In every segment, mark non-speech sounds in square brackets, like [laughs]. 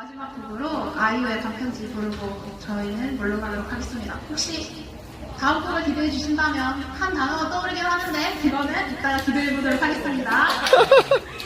마지막 곡으로 아이유의 단편지 부르고 저희는 물러가도록 하겠습니다. 혹시 다음 곡을 기대해 주신다면 한 단어가 떠오르긴 하는데 그거는 이따가 기대해 보도록 하겠습니다. [laughs]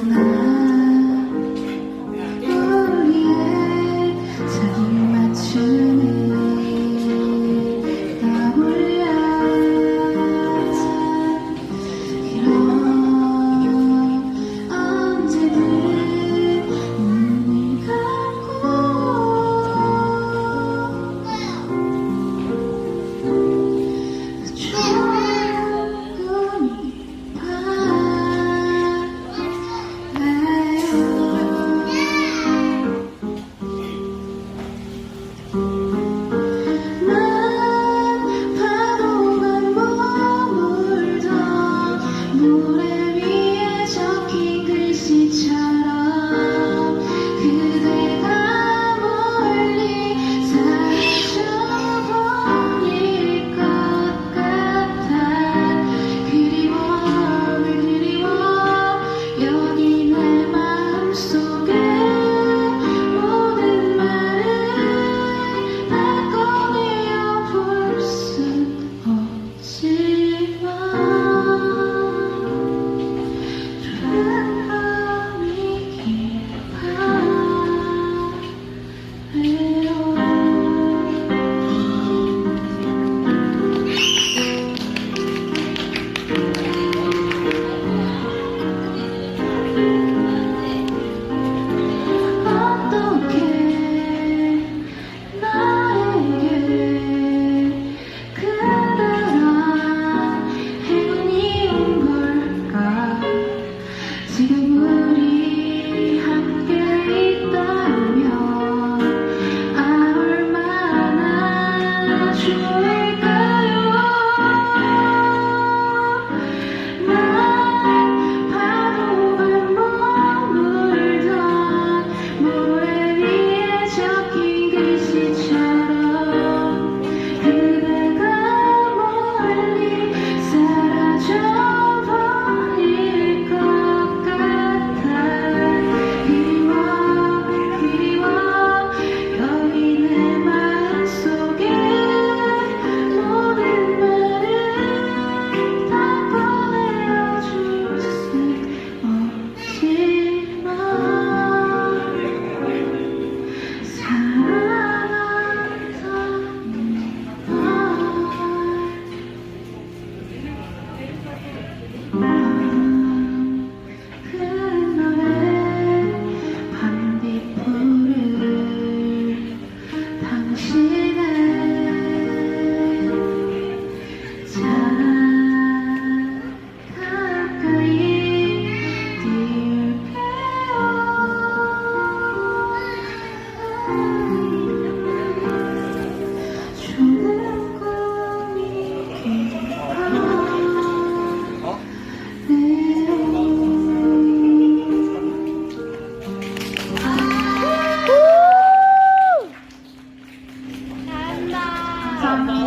tonight.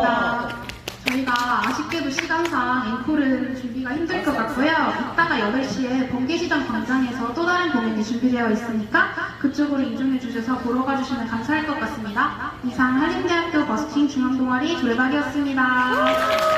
감사합니다. 저희가 아쉽게도 시간상 앵콜은 준비가 힘들 것 같고요. 이따가 8시에 번개시장 광장에서 또 다른 공연이 준비되어 있으니까 그쪽으로 이동해 주셔서 보러 가주시면 감사할 것 같습니다. 이상 한림대학교 버스킹 중앙동아리 조례박이었습니다.